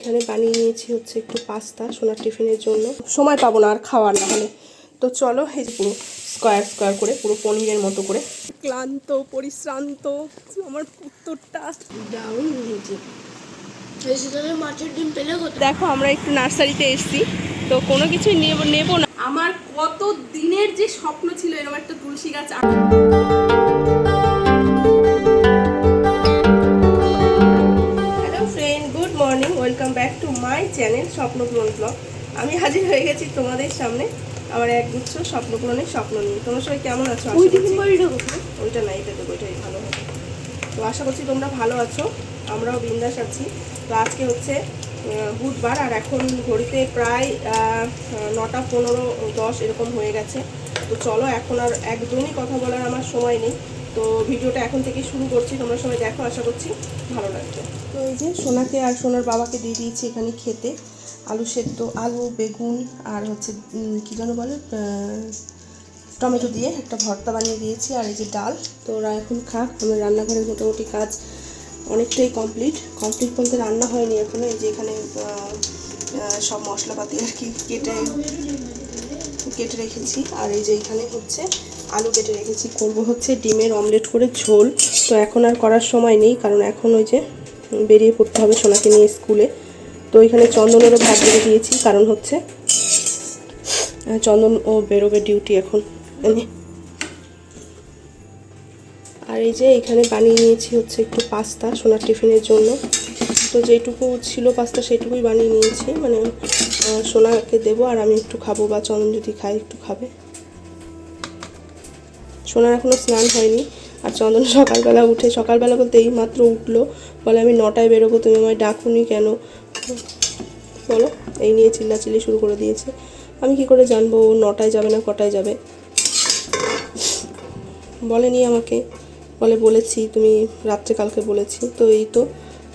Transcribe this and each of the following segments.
এখানে বানিয়ে নিয়েছি হচ্ছে একটু পাস্তা সোনার টিফিনের জন্য। সময় পাবো না আর খাওয়ার না হলে। তো চলো এই যে পুরো স্কোয়ার স্কোয়ার করে পুরো পনিরের মতো করে। ক্লান্ত পরিশ্রান্ত আমার উত্তরটা ডাউন হয়েছে। দেখো আমরা একটু নার্সারিতে এসেছি। তো কোনো কিছুই নেব নেব না। আমার কত দিনের যে স্বপ্ন ছিল এরকম একটা তুলসী গাছ আ- good morning welcome back to my channel Swapnapuran vlog আমি হাজির হয়ে গেছি তোমাদের সামনে আমার একগুচ্ছ স্বপ্নপূরণের স্বপ্ন নিয়ে। তোমরা সবাই কেমন আছো? ওইটা না এটা দেবো ওইটাই ভালো হবে। তো আশা করছি তোমরা ভালো আছো আমরাও বিন্দাস আছি। তো আজকে হচ্ছে বুধবার আর এখন ঘড়িতে প্রায় নটা পনেরো দশ এরকম হয়ে গেছে। তো চলো এখন আর একদমই কথা বলার আমার সময় নেই। তো ভিডিওটা এখন থেকে শুরু করছি, তোমরা সবাই দেখো, আশা করছি ভালো লাগবে। তো এই যে সোনাকে আর সোনার বাবাকে দিয়ে দিয়েছি এখানে খেতে, আলু সেদ্ধ, আলু, বেগুন আর হচ্ছে কী যেন বলে টমেটো দিয়ে একটা ভর্তা বানিয়ে দিয়েছি আর এই যে ডাল। তো ওরা এখন খাক আমার রান্নাঘরের মোটামুটি কাজ অনেকটাই কমপ্লিট। কমপ্লিট বলতে রান্না হয়নি এখনও, এই যে এখানে সব মশলাপাতি আর কি কেটে কেটে রেখেছি। আর এই যে এখানে হচ্ছে আলু কেটে রেখেছি। করব হচ্ছে ডিমের অমলেট করে ঝোল। তো এখন আর করার সময় নেই, কারণ এখন ওই যে বেরিয়ে পড়তে হবে সোনাকে নিয়ে স্কুলে। তো এখানে চন্দনেরও ভাত দিয়ে দিয়েছি, কারণ হচ্ছে চন্দন ও বেরোবে ডিউটি এখন। এনে। আর এই যে এখানে বানিয়ে নিয়েছি হচ্ছে একটু পাস্তা সোনার টিফিনের জন্য। তো যেটুকু ছিল পাস্তা সেটুকুই বানিয়ে নিয়েছি। মানে সোনাকে দেবো আর আমি একটু খাব বা চন্দন যদি খাই একটু খাবে। সোনার এখনও স্নান হয়নি। আর চন্দন সকালবেলা উঠে, সকালবেলা বলতে এই মাত্র উঠল। বলে, আমি নটায় বেরোবো, তুমি আমায় ডাকুনি কেন? বলো, এই নিয়ে চিল্লাচিল্লি শুরু করে দিয়েছে। আমি কি করে জানব, ও নটায় যাবে না কটায় যাবে? বলেনি আমাকে। বলে, বলেছি, তুমি রাত্রে কালকে বলেছি। তো এই তো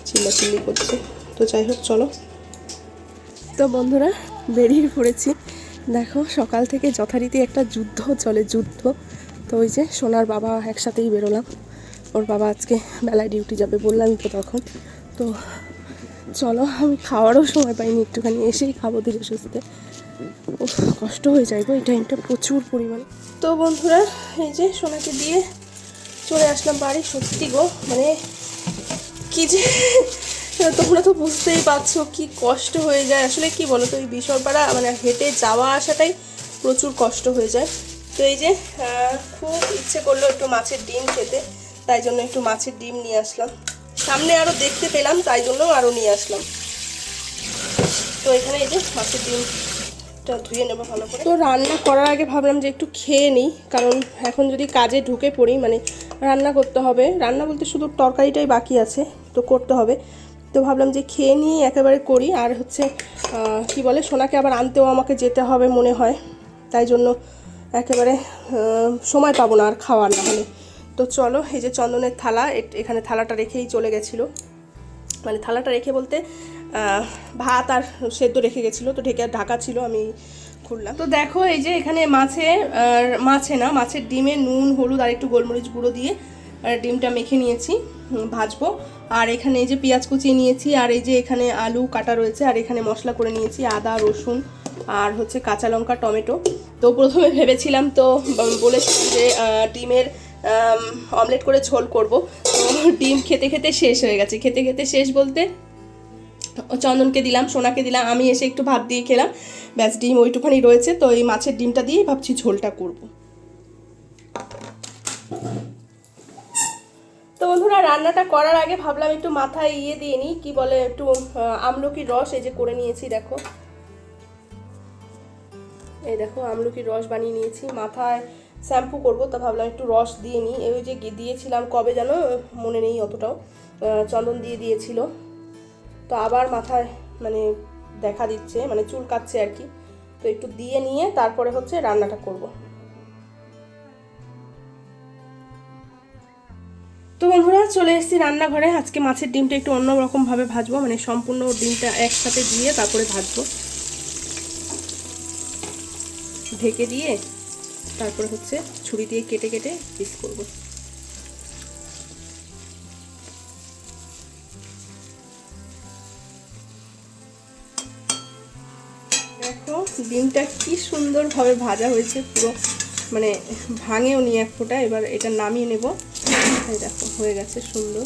চিল্লাচিল্লি করছে। তো যাই হোক, চলো। তো বন্ধুরা, বেরিয়ে পড়েছি। দেখো, সকাল থেকে যথারীতি একটা যুদ্ধ চলে, যুদ্ধ। তো ওই যে সোনার বাবা একসাথেই বেরোলাম। ওর বাবা আজকে বেলায় ডিউটি যাবে বললাম তো তখন। তো চলো, আমি খাওয়ারও সময় পাইনি, একটুখানি এসেই খাব ধীরে সুস্থে। কষ্ট হয়ে যায় গো, এই টাইমটা প্রচুর পরিমাণে। তো বন্ধুরা, এই যে সোনাকে দিয়ে চলে আসলাম বাড়ি, সত্যি গো মানে কি যে, তোমরা তো বুঝতেই পারছ কি কষ্ট হয়ে যায়। আসলে কি বলো তো এই বিশরপাড়া মানে হেঁটে যাওয়া আসাটাই প্রচুর কষ্ট হয়ে যায়। তো এই যে খুব ইচ্ছে করল একটু মাছের ডিম খেতে, তাই জন্য একটু মাছের ডিম নিয়ে আসলাম। সামনে আরও দেখতে পেলাম, তাই জন্য আরও নিয়ে আসলাম। তো এখানে এই যে মাছের ডিমটা ধুয়ে নেব ভালো করে। তো রান্না করার আগে ভাবলাম যে একটু খেয়ে নিই, কারণ এখন যদি কাজে ঢুকে পড়ি মানে রান্না করতে হবে। রান্না বলতে শুধু তরকারিটাই বাকি আছে, তো করতে হবে। তো ভাবলাম যে খেয়ে নিয়ে একেবারে করি, আর হচ্ছে কি বলে, সোনাকে আবার আনতেও আমাকে যেতে হবে মনে হয়। তাই জন্য একেবারে সময় পাবো না আর খাওয়ার না হলে। তো চলো, এই যে চন্দনের থালা এখানে থালাটা রেখেই চলে গেছিল। মানে থালাটা রেখে বলতে ভাত আর সেদ্ধ রেখে গেছিল। তো ঢেকে ঢাকা ছিল, আমি খুললাম। তো দেখো, এই যে এখানে মাছে মাছে না, মাছের ডিমে নুন, হলুদ আর একটু গোলমরিচ গুঁড়ো দিয়ে ডিমটা মেখে নিয়েছি ভাজবো। আর এখানে এই যে পেঁয়াজ কুচিয়ে নিয়েছি, আর এই যে এখানে আলু কাটা রয়েছে, আর এখানে মশলা করে নিয়েছি, আদা, রসুন আর হচ্ছে কাঁচা লঙ্কা, টমেটো। তো প্রথমে ভেবেছিলাম তো বলেছিলাম যে ডিমের অমলেট করে ঝোল করব। তো ডিম খেতে খেতে শেষ হয়ে গেছে। খেতে খেতে শেষ বলতে চন্দনকে দিলাম, সোনাকে দিলাম, আমি এসে একটু ভাত দিয়ে খেলাম। ব্যাস, ডিম ওইটুখানি রয়েছে, তো এই মাছের ডিমটা দিয়ে ভাবছি ঝোলটা করব। তো বন্ধুরা, রান্নাটা করার আগে ভাবলাম একটু মাথায় ইয়ে দিয়ে নিই, কি বলে একটু আমলকির রস এই যে করে নিয়েছি, দেখো। এই দেখো, আমলকির রস বানিয়ে নিয়েছি। মাথায় শ্যাম্পু করব, তা ভাবলাম একটু রস দিয়ে নিই। এই যে দিয়েছিলাম, কবে যেন, মনে নেই অতটাও। চন্দন দিয়ে দিয়েছিল। তো আবার মাথায় মানে দেখা দিচ্ছে মানে চুল কাচ্ছে আর কি। তো একটু দিয়ে নিয়ে তারপরে হচ্ছে রান্নাটা করব। তো বন্ধুরা, চলে এসেছি রান্নাঘরে। আজকে মাছের ডিমটা একটু অন্যরকমভাবে ভাজবো মানে সম্পূর্ণ ডিমটা একসাথে দিয়ে তারপরে ভাজবো। ঢেকে দিয়ে তারপরে হচ্ছে ছুরি দিয়ে কেটে কেটে পিস করব। দেখো, ডিমটা কি সুন্দরভাবে ভাজা হয়েছে, পুরো মানে ভাঙেও নি এক ফোঁটা, এবার এটা নামিয়ে নেব। দেখো, হয়ে গেছে সুন্দর।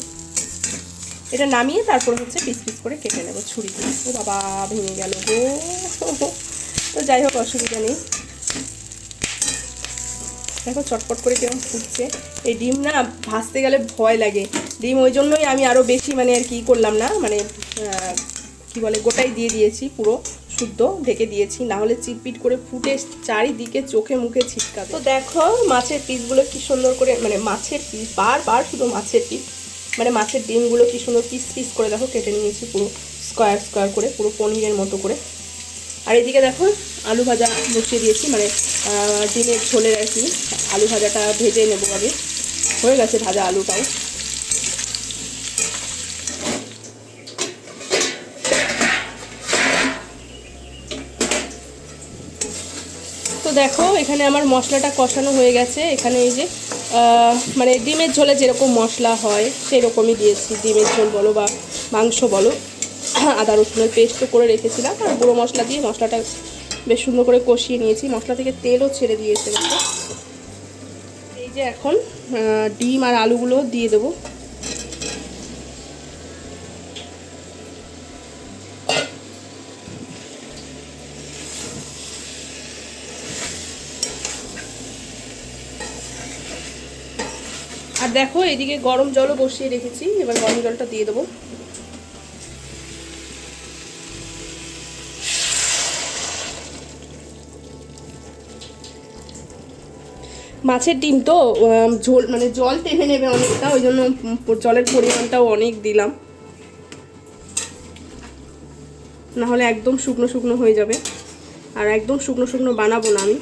এটা নামিয়ে তারপর হচ্ছে পিস পিস করে কেটে নেব ছুরি দিয়ে। ও বাবা, ভেঙে গেল গো। তো যাই হোক, অসুবিধা নেই। দেখো চটপট করে কেমন ফুটছে। এই ডিম না ভাজতে গেলে ভয় লাগে। ডিম ওই জন্যই আমি আরও বেশি মানে আর কি করলাম না মানে কি বলে, গোটাই দিয়ে দিয়েছি পুরো শুদ্ধ, ঢেকে দিয়েছি। না হলে চিটপিট করে ফুটে চারিদিকে চোখে মুখে ছিটকা তো দেখো মাছের পিসগুলো কি সুন্দর করে মানে মাছের পিস, বারবার শুধু মাছের পিস মানে মাছের ডিমগুলো কি সুন্দর পিস পিস করে দেখো কেটে নিয়েছি পুরো, স্কোয়ার স্কোয়ার করে, পুরো পনিরের মতো করে। আর এদিকে দেখো, আলু ভাজা বসিয়ে দিয়েছি মানে ডিমের ঝোলের আর কি। আলু ভাজাটা ভেজে নেব আগে। হয়ে গেছে ভাজা আলুটাও। তো দেখো, এখানে আমার মশলাটা কষানো হয়ে গেছে। এখানে এই যে মানে ডিমের ঝোলে যেরকম মশলা হয় সেই রকমই দিয়েছি। ডিমের ঝোল বলো বা মাংস বলো। আদা রসুনের পেস্টও করে রেখেছিলাম, আর গুঁড়ো মশলা দিয়ে মশলাটা বেশ সুন্দর করে কষিয়ে নিয়েছি। মশলা থেকে তেলও ছেড়ে দিয়েছে এই যে এখন ডিম আর আলুগুলো দিয়ে দেবো। আর দেখো, এদিকে গরম জলও বসিয়ে রেখেছি। এবার গরম জলটা দিয়ে দেবো। মাছের ডিম তো ঝোল মানে জল টেনে নেবে অনেকটা, ওই জন্য জলের পরিমাণটাও অনেক দিলাম। নাহলে একদম শুকনো শুকনো হয়ে যাবে। আর একদম শুকনো শুকনো বানাবো না আমি।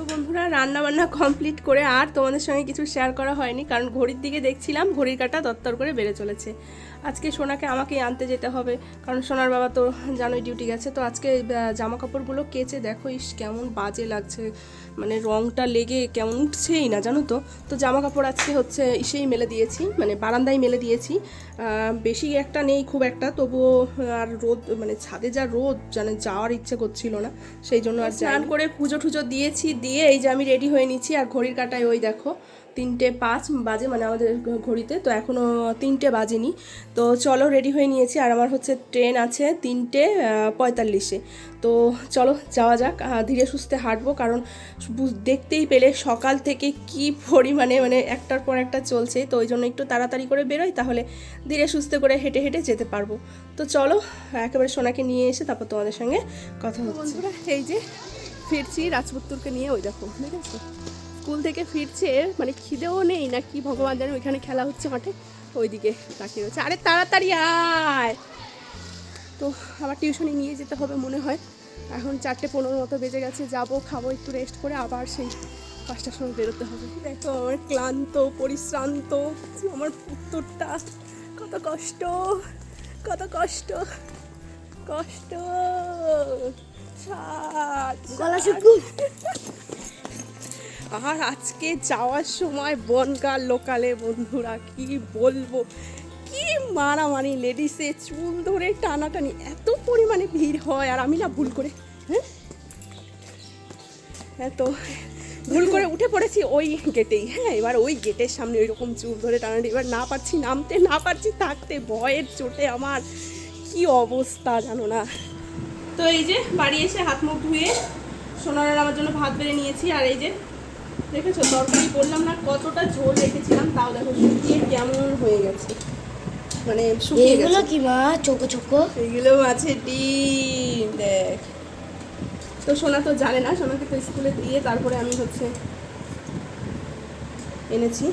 তো বন্ধুরা রান্না বান্না কমপ্লিট করে আর তোমাদের সঙ্গে কিছু শেয়ার করা হয়নি কারণ ঘড়ির দিকে দেখছিলাম ঘড়ির কাটা দত্তর করে বেড়ে চলেছে। আজকে সোনাকে আমাকে আনতে যেতে হবে কারণ সোনার বাবা তো জানোই ডিউটি গেছে তো আজকে জামা কাপড়গুলো কেচে দেখো ইস কেমন বাজে লাগছে। মানে রংটা লেগে কেমন উঠছেই না জানো তো? তো জামা কাপড় আজকে হচ্ছে ইসেই মেলে দিয়েছি মানে বারান্দায় মেলে দিয়েছি। বেশি একটা নেই খুব একটা তবুও আর রোদ মানে ছাদে যা রোদ জানে যাওয়ার ইচ্ছে করছিল না সেই জন্য আর স্নান করে পুজো টুজো দিয়েছি দিয়ে এই যে আমি রেডি হয়ে নিচ্ছি। আর ঘড়ির কাটায় ওই দেখো, তিনটে পাঁচ বাজে মানে আমাদের ঘড়িতে। তো এখনও তিনটে বাজেনি। তো চলো রেডি হয়ে নিয়েছি। আর আমার হচ্ছে ট্রেন আছে তিনটে পঁয়তাল্লিশে। তো চলো যাওয়া যাক। ধীরে সুস্থে হাঁটবো। কারণ দেখতেই পেলে সকাল থেকে কি পরিমাণে মানে একটার পর একটা চলছে। তো ওই জন্য একটু তাড়াতাড়ি করে বেরোই। তাহলে ধীরে সুস্থে করে হেঁটে হেঁটে যেতে পারব। তো চলো, একেবারে সোনাকে নিয়ে এসে তারপর তোমাদের সঙ্গে কথা হচ্ছে। এই যে ফিরছি রাজপুত্তুরকে নিয়ে, ওই দেখো, ঠিক আছে? স্কুল থেকে ফিরছে মানে খিদেও নেই না কি ভগবান জানে ওইখানে খেলা হচ্ছে মাঠে, ওইদিকে তাকিয়ে রয়েছে। আরে তাড়াতাড়ি আয়! তো আবার টিউশনে নিয়ে যেতে হবে মনে হয়। এখন চারটে পনেরো মতো বেজে গেছে, যাব, খাব, একটু রেস্ট করে আবার সেই পাঁচটার সময় বেরোতে হবে। দেখো, আমার ক্লান্ত, পরিশ্রান্ত, আমার উত্তরটা কত কষ্ট কত কষ্ট কষ্ট। গলা শুকু আর আজকে যাওয়ার সময় বনগাঁ লোকালে বন্ধুরা কি বলব? কি মারামারি লেডিসে চুল ধরে টানাটানি এত পরিমাণে ভিড় হয় আর আমি না ভুল করে হ্যাঁ? এত ভুল করে উঠে পড়েছি ওই গেটেই হ্যাঁ এবার ওই গেটের সামনে ওই রকম চুল ধরে টানাটানি এবার না পারছি নামতে না পারছি থাকতে ভয়ের চোটে আমার কি অবস্থা জানো না? তো এই যে বাড়ি এসে হাত মুখ ধুয়ে সোনার আমার জন্য ভাত বেড়ে নিয়েছি আর এই যে দেখেছ তরকারি করলাম না কতটা ঝোল রেখেছিলাম তাও দেখো শুকিয়ে কেমন হয়ে গেছে। মানে শুকিয়ে এগুলো কি মা? চোখো চোখো? এগুলো আছে ডিম দেখ। তো সোনা তো জানে না সোনাকে তো স্কুলে দিয়ে তারপরে আমি হচ্ছে এনেছি।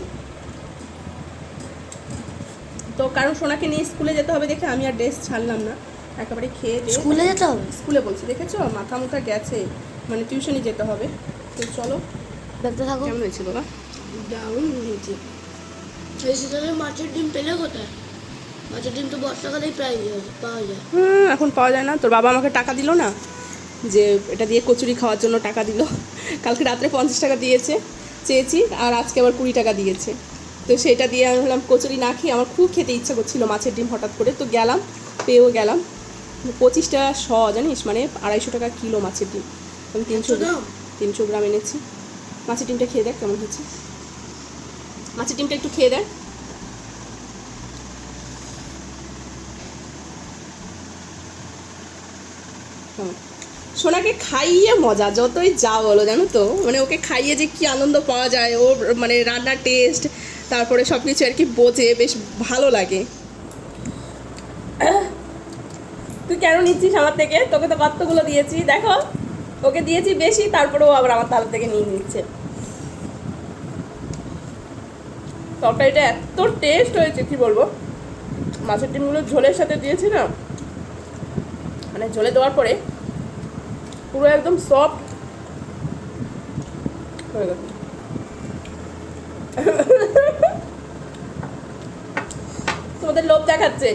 তো কারণ সোনাকে নিয়ে স্কুলে যেতে হবে দেখে আমি আর ড্রেস ছাড়লাম না। একেবারে খেয়ে দিয়ে স্কুলে যেতে হবে? স্কুলে বলছি দেখেছ? মাথা মুথা গেছে। মানে টিউশনে যেতে হবে। তো চলো। দেখতে থাকো। কেমন হয়েছে বাবা দারুণ হয়েছে। এই শীতলে মাছের ডিম পেলে কোথায়? মাছের ডিম তো বর্ষাকালেই প্রায় ইয়ে পাওয়া যায়। হুম, এখন পাওয়া যায় না। তোর বাবা আমাকে টাকা দিল না? যে এটা দিয়ে কচুরি খাওয়ার জন্য টাকা দিল। কালকে রাত্রে পঞ্চাশ টাকা দিয়েছে চেয়েছি আর আজকে আবার কুড়ি টাকা দিয়েছে। তো সেটা দিয়ে আমি ভাবলাম কচুরি না খেয়ে আমার খুব খেতে ইচ্ছা করছিল মাছের ডিম হঠাৎ করে। তো গেলাম পেয়েও গেলাম। পঁচিশ টাকা শ জানিস? মানে আড়াইশো টাকা কিলো মাছের ডিম। আমি তিনশো তিনশো গ্রাম এনেছি। মাছের ডিমটা খেয়ে দেখ কেমন হয়েছে মাছের ডিমটা একটু খেয়ে দেখ। সোনাকে খাইয়ে মজা যতই যা বলো জানো তো? মানে ওকে খাইয়ে যে কি আনন্দ পাওয়া যায় ওর মানে রান্নার টেস্ট তারপরে সব কিছু আর কি বোঝে বেশ ভালো লাগে। তুই কেন নিচ্ছিস আমার থেকে? তোকে তো কতগুলো দিয়েছি, দেখো। ওকে দিয়েছি বেশি, তারপরেও আবার আমার তাল থেকে নিয়ে নিচ্ছে। তরকারিটা এত টেস্ট হয়েছে, কি বলব? মাছের ডিমগুলো ঝোলের সাথে দিয়েছি না? মানে ঝোলে দেওয়ার পরে পুরো একদম সফট হয়ে গেছে তোমাদের লোভ দেখাচ্ছে।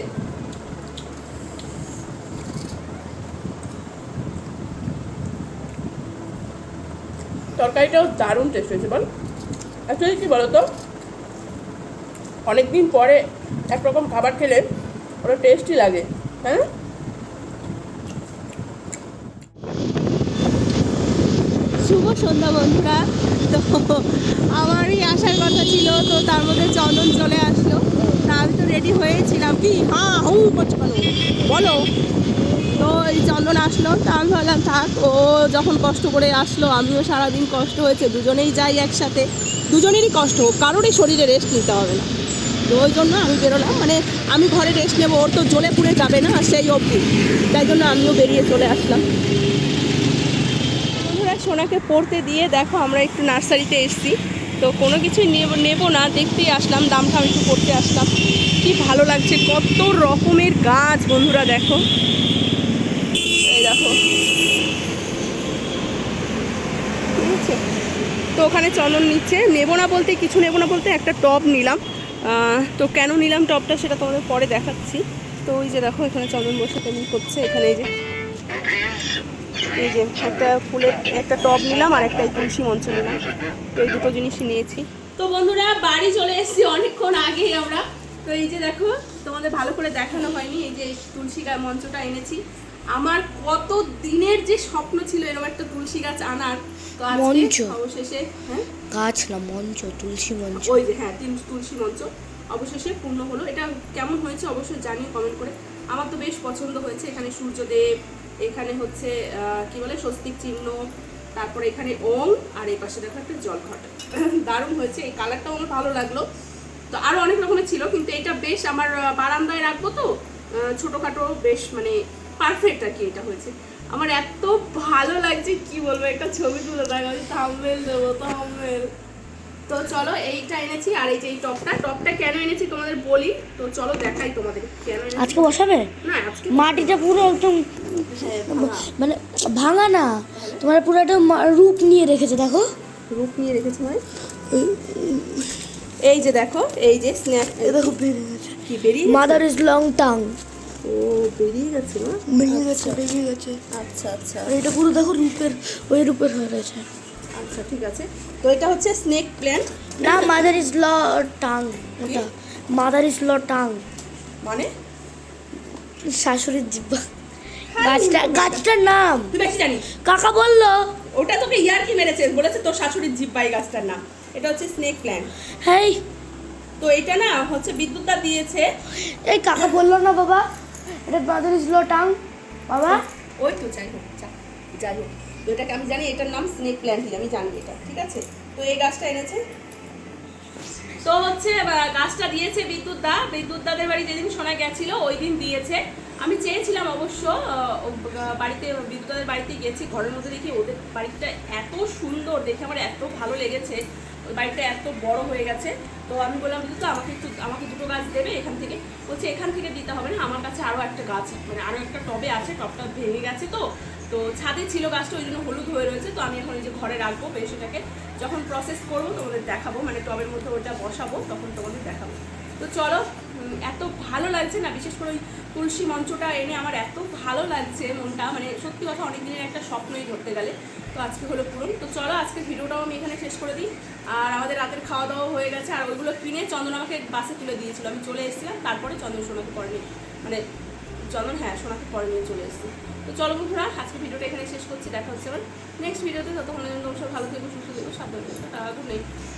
তরকারিটাও দারুণ টেস্ট হয়েছে। বল অ্যাকচুয়ালি কী বলো তো অনেকদিন পরে একরকম খাবার খেলে ওটা টেস্টই লাগে হ্যাঁ? শুভ সন্ধ্যা বন্ধুরা। তো আমারই আসার কথা ছিল তো তার মধ্যে চন্দন চলে আসলো। তা আমি তো রেডি হয়েছিলাম। কি? হ্যাঁ হুঁ করছ বলো। তো এই চন্দন আসলো। তা আমি ভাবলাম, থাক, ও যখন কষ্ট করে আসলো, আমিও সারাদিন কষ্ট হয়েছে, দুজনেই যাই একসাথে। দুজনেরই কষ্ট হোক কারোরই শরীরে রেস্ট নিতে হবে না। তো ওই জন্য আমি বেরোলাম মানে আমি ঘরে রেস্ট নেব, ওর তো জ্বলে পুড়ে যাবে না সেই অবধি। তাই জন্য আমিও বেরিয়ে চলে আসলাম। বন্ধুরা, সোনাকে পড়তে দিয়ে দেখো, আমরা একটু নার্সারিতে এসেছি। তো কোনো কিছুই নেব নেব না, দেখতেই আসলাম দাম ঠাম একটু পড়তে আসলাম। কি ভালো লাগছে, কত রকমের গাছ, বন্ধুরা, দেখো এই দেখো ঠিক আছে তো ওখানে চন্দন নিচ্ছে। নেব না বলতে, কিছু নেব না বলতে একটা টব নিলাম। তো কেন নিলাম টবটা সেটা তোমাদের পরে দেখাচ্ছি। তো ওই যে দেখো, এখানে চন্দন বসে তেমনি করছে, এখানে এই যে এই যে একটা ফুলের, একটা টব নিলাম আর একটা তুলসী মঞ্চ নিলাম। তো এই দুটো জিনিসই নিয়েছি। তো বন্ধুরা, বাড়ি চলে এসেছি অনেকক্ষণ আগেই আমরা। তো এই যে দেখো, তোমাদের ভালো করে দেখানো হয়নি, এই যে তুলসী মঞ্চটা এনেছি। আমার কত দিনের যে স্বপ্ন ছিল এরকম একটা তুলসী গাছ আনার মঞ্চ। অবশেষে হ্যাঁ? গাছ না মঞ্চ তুলসী মঞ্চ। ওই যে হ্যাঁ তুলসী মঞ্চ। অবশেষে পূর্ণ হলো। এটা কেমন হয়েছে অবশ্যই জানিয়ে কমেন্ট করে। আমার তো বেশ পছন্দ হয়েছে এখানে সূর্যদেব এখানে হচ্ছে কি বলে স্বস্তিক চিহ্ন তারপরে এখানে ওম আর এই পাশে দেখো একটা জলঘট। দারুণ হয়েছে। এই কালারটাও আমার ভালো লাগল। তো আরও অনেক রকমের ছিল কিন্তু এটা বেশ আমার বারান্দায় রাখব তো ছোটোখাটো বেশ মানে পারফেক্ট আর কি এটা হয়েছে। আমার এত ভালো লাগছে কি বলব একটা ছবি তুলে দেখা থামবেল দেবো থামবেল তো চলো এইটা এনেছি আর এই যে এই টপটা টপটা কেন এনেছি তোমাদের বলি? তো চলো দেখাই তোমাদের কেন আজকে বসাবে? না আজকে মাটিটা পুরো একদম হ্যাঁ, মানে ভাঙা না তোমার পুরো একটা মা- রূপ নিয়ে রেখেছে দেখো। রূপ নিয়ে রেখেছি ভাই এই যে দেখো এই যে স্ন্যাক দেখো বেরিয়ে গেছে কি বেরিয়ে মাদার ইজ লং টাং ও বেরিয়ে গেছে না? বেরিয়ে গেছে বেরিয়ে গেছে। আচ্ছা আচ্ছা। এটা পুরো দেখো রূপের ওই রূপের হয়ে রয়েছে। আচ্ছা ঠিক আছে। তো এটা হচ্ছে স্নেক প্ল্যান্ট না মাদার ইজ ল টাং ওটা। মাদার ইজ ল টাং মানে? শাশুড়ির জিব্বা। গাছটা গাছটার নাম। তুই বেশি জানিস। কাকা বলল। ওটা তোকে ইয়ার কি মেরেছে? বলেছে তোর শাশুড়ির জিব্বাই গাছটার নাম। এটা হচ্ছে স্নেক প্ল্যান্ট হেই। তো এটা না হচ্ছে বিদ্যুৎটা দিয়েছে। এই কাকা বলল না বাবা। এটা মাদার ইজ ল টাং, বাবা। ওই তো, যাই হোক যাই হোক। তো এটাকে আমি জানি এটার নাম স্নেক প্ল্যান্ট আমি জানি এটা, ঠিক আছে? তো এই গাছটা এনেছে। তো হচ্ছে গাছটা দিয়েছে বিদ্যুৎ দা বিদ্যুৎ দাদের বাড়ি যেদিন শোনা গেছিল, ওই দিন দিয়েছে। আমি চেয়েছিলাম অবশ্য বাড়িতে বিদ্যুৎ দাদের বাড়িতে গেছি, ঘরের মধ্যে দেখি ওদের বাড়িটা এত সুন্দর, দেখে আমার এত ভালো লেগেছে। ওই বাড়িটা এত বড় হয়ে গেছে তো আমি বললাম বিদ্যুৎ দা, আমাকে একটু আমাকে দুটো গাছ দেবে এখান থেকে। বলছে এখান থেকে দিতে হবে না আমার কাছে আরও একটা গাছ মানে আরও একটা টবে আছে টবটা ভেঙে গেছে তো। তো ছাদে ছিল গাছটা ওই জন্য হলুদ হয়ে রয়েছে তো আমি এখন এই যে ঘরে রাখব বেশ এটাকে যখন প্রসেস করব তোমাদের দেখাবো মানে টবের মধ্যে ওটা বসাবো তখন তোমাদের দেখাবো। তো চলো এত ভালো লাগছে না বিশেষ করে ওই তুলসী মঞ্চটা এনে আমার এত ভালো লাগছে মনটা মানে সত্যি কথা অনেক দিনের একটা স্বপ্নই ধরতে গেলে। তো আজকে হলো পুরন তো চলো আজকে ভিডিওটাও আমি এখানে শেষ করে দিই। আর আমাদের রাতের খাওয়া দাওয়া হয়ে গেছে। আর ওইগুলো কিনে চন্দন আমাকে বাসে তুলে দিয়েছিল। আমি চলে এসেছিলাম, তারপরে চন্দন সোনাকে পরে নিয়ে- মানে চন্দন হ্যাঁ সোনাকে পরে নিয়ে চলে এসেছি। তো চলো বন্ধুরা, আজকে ভিডিওটা এখানে শেষ করছি। দেখা হচ্ছে আমার নেক্সট ভিডিওতে ততক্ষণ ভালো থেকো, সুস্থ থেকো, সাবধানে থেকো। Good night